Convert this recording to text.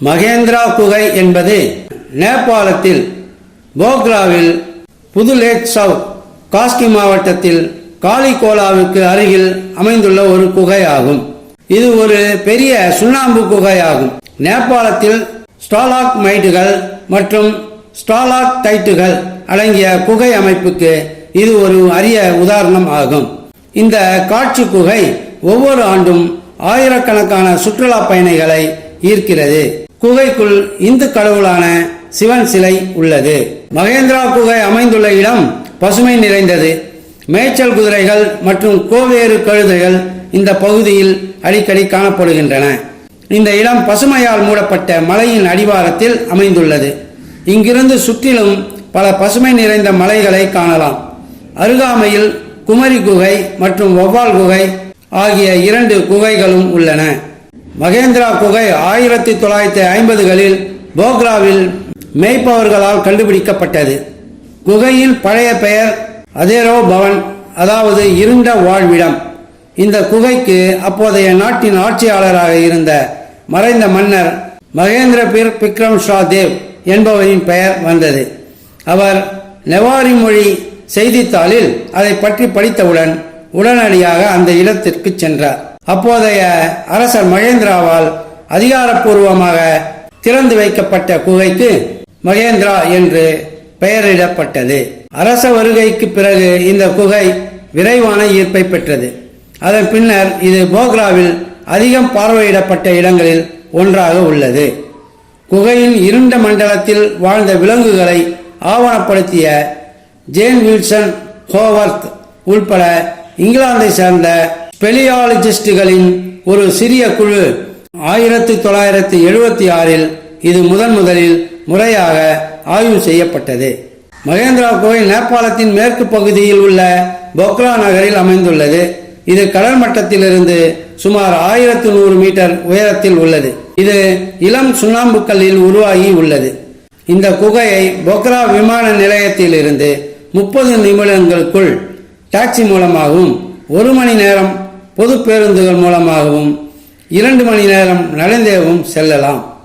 மகேந்திரா குகை என்பது நேபாளத்தில் போக்ராவில் புதுலேட்சவ் காஸ்கி மாவட்டத்தில் காலிகோலாவுக்கு அருகில் அமைந்துள்ள ஒரு குகை ஆகும் இது ஒரு பெரிய சுண்ணாம்பு குகை ஆகும் நேபாளத்தில் ஸ்டாலாக் மைட்டுகள் மற்றும் ஸ்டாலாக் டைட்டுகள் அடங்கிய குகை அமைப்புக்கு இது ஒரு அரிய உதாரணம் ஆகும். இந்த காட்சி குகை ஒவ்வொரு ஆண்டும் ஆயிரக்கணக்கான சுற்றுலா பயணிகளை ஈர்க்கிறது. குகைக்குள் இந்து கடவுளான சிவன் சிலை உள்ளது. மகேந்திரா குகை அமைந்துள்ள இடம் பசுமை நிறைந்தது. மேய்ச்சல் குதிரைகள் மற்றும் கோவேறு கழுதைகள் இந்த பகுதியில் அடிக்கடி காணப்படுகின்றன. இந்த இடம் பசுமையால் மூடப்பட்ட மலையின் அடிவாரத்தில் அமைந்துள்ளது. இங்கிருந்து சுற்றிலும் பல பசுமை நிறைந்த மலைகளை காணலாம். அருகாமையில் குமரி குகை மற்றும் வவ்வால் குகை ஆகிய இரண்டு குகைகளும் உள்ளன. மகேந்திரா குகை ஆயிரத்தி தொள்ளாயிரத்தி ஐம்பதுகளில் போக்ராவில் மேய்ப்பவர்களால் கண்டுபிடிக்கப்பட்டது. குகையின் பழைய பெயர் அதேரோ பவன் அதாவது இருண்ட வாழ்விடம். இந்த குகைக்கு அப்போதைய நாட்டின் ஆட்சியாளராக இருந்த மறைந்த மன்னர் மகேந்திர பிர் விக்ரம் ஷா தேவ் என்பவரின் பெயர் வந்தது. அவர் நெவாரி மொழி செய்தித்தாளில் அதை பற்றி படித்தவுடன் உடனடியாக அந்த இடத்திற்கு சென்றார். அப்போதைய அரசர் மகேந்திராவால் அதிகாரப்பூர்வமாக திறந்து வைக்கப்பட்ட குகைக்கு மகேந்திரா என்று பெயரிடப்பட்டது. அரச வருகைக்கு பிறகு இந்த குகை விரைவான ஈர்ப்பை பெற்றது. அதன் பின்னர் இது போக்ராவில் அதிகம் பார்வையிடப்பட்ட இடங்களில் ஒன்றாக உள்ளது. குகையின் இருண்ட மண்டலத்தில் வாழ்ந்த விலங்குகளை ஆவணப்படுத்திய ஜேன் வில்சன் ஹோவர்த் உள்பட இங்கிலாந்தை சேர்ந்த ஸ்பெலியாலஜிஸ்டுகளின் ஒரு சிறிய குழு ஆயிரத்தி தொள்ளாயிரத்தி எழுபத்தி ஆறில் இது முதன் முதலில் முறையாக ஆய்வு செய்யப்பட்டது. மகேந்திரா கோயில் நேபாளத்தின் மேற்கு பகுதியில் உள்ள பொக்ரா நகரில் அமைந்துள்ளது. இது கடல் மட்டத்திலிருந்து சுமார் ஆயிரத்து நூறு மீட்டர் உயரத்தில் உள்ளது. இது இளம் சுண்ணாம்புக்கல்லில் உருவாகி உள்ளது. இந்த குகையை பொக்ரா விமான நிலையத்திலிருந்து முப்பது நிமிடங்களுக்குள் டாக்ஸி மூலமாகவும் ஒரு மணி நேரம் பொது பேருந்துகள் மூலமாகவும் இரண்டு மணி நேரம் நடந்தேவும் செல்லலாம்.